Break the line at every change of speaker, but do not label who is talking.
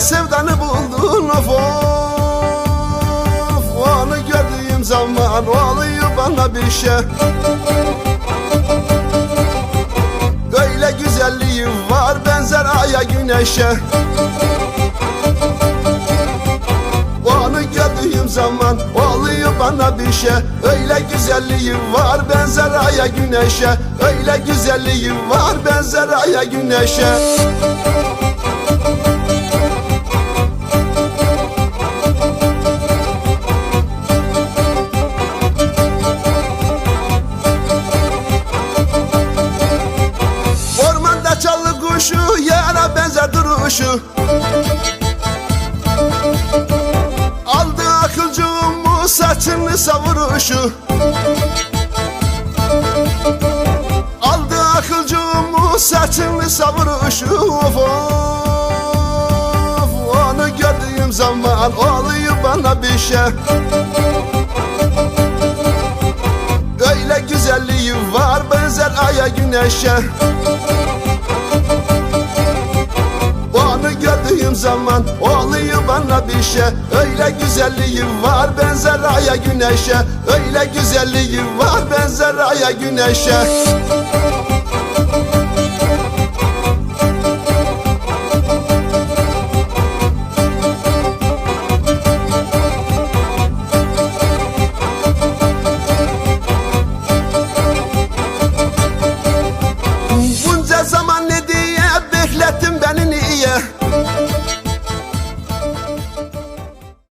sevdanı buldun Of of. Onu gördüğüm zaman oluyor bana bir şey. Böyle güzelliği var benzer aya güneşe. Onu gördüğüm zaman oluyor bana bir şey. Öyle güzelliği var benzer aya güneşe. Öyle güzelliği var benzer aya güneşe kuşu yara benzer duruşu. Aldı akılcığımı saçını savuruşu. Aldı akılcığımı saçını savuruşu. Of of Onu gördüğüm zaman oluyor bana bir şey. Öyle güzelliği var benzer aya güneşe zaman oluyor bana bir şey. Öyle güzelliği var benzer aya güneşe. Öyle güzelliği var benzer aya güneşe